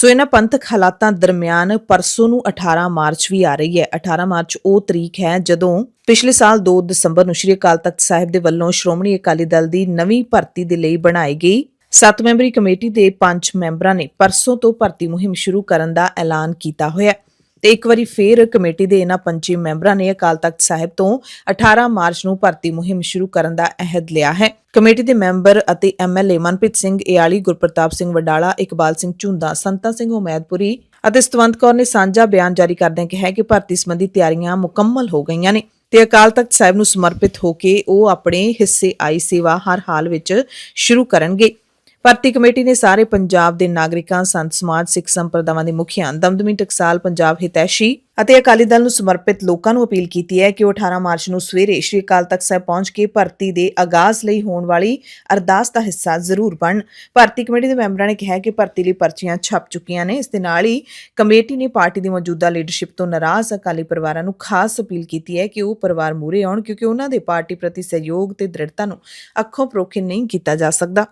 ਸੋ ਇਹਨਾਂ ਪੰਥਕ ਹਾਲਾਤਾਂ ਦਰਮਿਆਨ ਪਰਸੋਂ ਨੂੰ 18 ਮਾਰਚ ਵੀ ਆ ਰਹੀ ਹੈ। 18 ਮਾਰਚ ਉਹ ਤਰੀਕ ਹੈ ਜਦੋਂ ਪਿਛਲੇ ਸਾਲ 2 ਦਸੰਬਰ ਨੂੰ ਸ਼੍ਰੀ ਅਕਾਲ ਤਖਤ ਸਾਹਿਬ ਦੇ ਵੱਲੋਂ ਸ਼੍ਰੋਮਣੀ ਅਕਾਲੀ ਦਲ ਦੀ ਨਵੀਂ ਭਰਤੀ ਦੇ ਲਈ ਬਣਾਈ ਗਈ। ਸੱਤ ਮੈਂਬਰੀ ਕਮੇਟੀ ਦੇ ਪੰਜ ਮੈਂਬਰਾਂ ਨੇ ਪਰਸੋਂ ਤੋਂ ਭਰਤੀ ਮੁਹਿੰਮ ਸ਼ੁਰੂ ਕਰਨ ਦਾ ਐਲਾਨ ਕੀਤਾ ਹੋਇਆ ਤੇ ਇੱਕ ਵਾਰੀ ਫੇਰ ਕਮੇਟੀ ਦੇ ਇਹਨਾਂ ਪੰਜੇ ਮੈਂਬਰਾਂ ਨੇ ਅਕਾਲ ਤਖਤ ਸਾਹਿਬ ਤੋਂ 18 ਮਾਰਚ ਨੂੰ ਭਰਤੀ ਮੁਹਿੰਮ ਸ਼ੁਰੂ ਕਰਨ ਦਾ ਅਹਿਦ ਲਿਆ ਹੈ। ਕਮੇਟੀ ਦੇ ਮੈਂਬਰ ਅਤੇ ਐਮਐਲਏ ਮਨਪ੍ਰੀਤ ਸਿੰਘ ਏਆਲੀ, ਗੁਰਪ੍ਰਤਾਪ ਸਿੰਘ ਵਡਾਲਾ, ਇਕਬਾਲ ਸਿੰਘ ਝੁੰਦਾ, ਸੰਤਾ ਸਿੰਘ ਉਮੈਦਪੁਰੀ ਅਤੇ ਸਤਵੰਤ ਕੌਰ ਨੇ ਸਾਂਝਾ ਬਿਆਨ ਜਾਰੀ ਕਰਦਿਆਂ ਕਿਹਾ ਕਿ ਭਰਤੀ ਸੰਬੰਧੀ ਤਿਆਰੀਆਂ ਮੁਕੰਮਲ ਹੋ ਗਈਆਂ ਨੇ ਤੇ ਅਕਾਲ ਤਖਤ ਸਾਹਿਬ ਨੂੰ ਸਮਰਪਿਤ ਹੋ ਕੇ ਉਹ ਆਪਣੇ ਹਿੱਸੇ ਆਈ ਸੇਵਾ ਹਰ ਹਾਲ ਵਿੱਚ ਸ਼ੁਰੂ ਕਰਨਗੇ। ਭਰਤੀ ਕਮੇਟੀ ਨੇ ਸਾਰੇ ਪੰਜਾਬ ਦੇ ਨਾਗਰਿਕਾਂ, ਸੰਤ ਸਮਾਜ, ਸਿੱਖ ਸੰਪਰਦਾਵਾਂ ਦੇ ਮੁਖੀਆਂ, ਦਮਦਮੀ ਟਕਸਾਲ, ਪੰਜਾਬ ਹਿਤੈਸ਼ੀ ਅਤੇ ਅਕਾਲੀ ਦਲ ਨੂੰ ਸਮਰਪਿਤ ਲੋਕਾਂ ਨੂੰ ਅਪੀਲ ਕੀਤੀ ਹੈ ਕਿ ਉਹ 18 ਮਾਰਚ ਨੂੰ ਸਵੇਰੇ ਸ਼੍ਰੀ ਅਕਾਲ ਤਖਤ ਸਾਹਿਬ ਪਹੁੰਚ ਕੇ ਭਰਤੀ ਦੇ ਆਗਾਜ਼ ਲਈ ਹੋਣ ਵਾਲੀ ਅਰਦਾਸ ਦਾ ਹਿੱਸਾ ਜ਼ਰੂਰ ਬਣ ਭਰਤੀ ਕਮੇਟੀ ਦੇ ਮੈਂਬਰਾਂ ਨੇ ਕਿਹਾ ਕਿ ਭਰਤੀ ਲਈ ਪਰਚੀਆਂ ਛਪ ਚੁੱਕੀਆਂ ਨੇ। ਇਸ ਦੇ ਨਾਲ ਹੀ ਕਮੇਟੀ ਨੇ ਪਾਰਟੀ ਦੀ ਮੌਜੂਦਾ ਲੀਡਰਸ਼ਿਪ ਤੋਂ ਨਾਰਾਜ਼ ਅਕਾਲੀ ਪਰਿਵਾਰਾਂ ਨੂੰ ਖਾਸ ਅਪੀਲ ਕੀਤੀ ਹੈ ਕਿ ਉਹ ਪਰਿਵਾਰ ਮੂਰੇ ਆਉਣ ਕਿਉਂਕਿ ਉਹਨਾਂ ਦੇ ਪਾਰਟੀ ਪ੍ਰਤੀ ਸਹਿਯੋਗ ਤੇ ਦ੍ਰਿੜਤਾ ਨੂੰ ਅੱਖੋਂ ਪਰੋਖੇ ਨਹੀਂ ਕੀਤਾ ਜਾ ਸਕਦਾ।